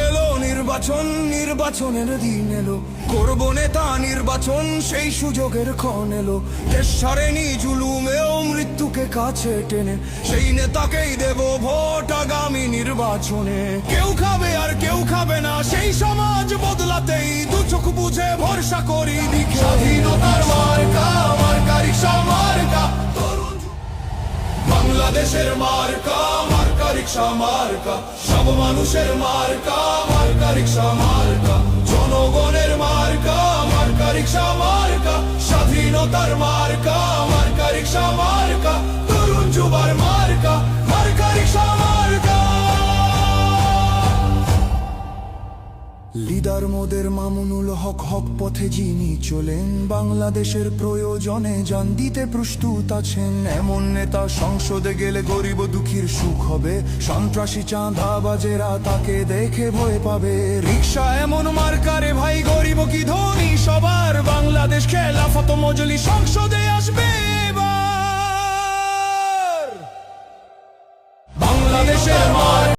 এলো নির্বাচন, নির্বাচনের দিন এলো। নেতা নির্বাচন, সেই সুযোগের ক্ষণ এলো। সারেনি জুলুমেও মৃত্যুকে কাছে টেনে। সেই নেতাকেই দেব ভোট আগামী নির্বাচনে। কেউ খাবে আর কেউ খাবে না, সেই সমাজ বদলাতেই দু চোখ বুঝে ভরসা করি স্বাধীনতার মার্কা মার্কা রিক্সা মার্কা বাংলাদেশের মার্কা রিক্সা মার্কা, সব মানুষের মার্কা মার্কা রিক্সা মার্কা, জনগণের মার্কা মার্কা রিক্সা মার্কা, স্বাধীনতার মার্কা মার্কা রিক্সা মার্কা। লিডার মোদের মামুনুল হক হক পথে যিনি চলেন, বাংলাদেশের প্রয়োজনে যান, দিতে প্রস্তুত আছেন। এমন নেতা সংসদে গেলে গরিব দুঃখীর সুখ হবে। সন্ত্রাসী চাঁদাবাজেরা তাকে দেখে ভয় পাবে। রিক্সা এমন মার্কারে, ভাই, গরিব কি ধনী? সবার বাংলাদেশ খেলাফত মজলি সংসদে আসবে বাংলাদেশের মা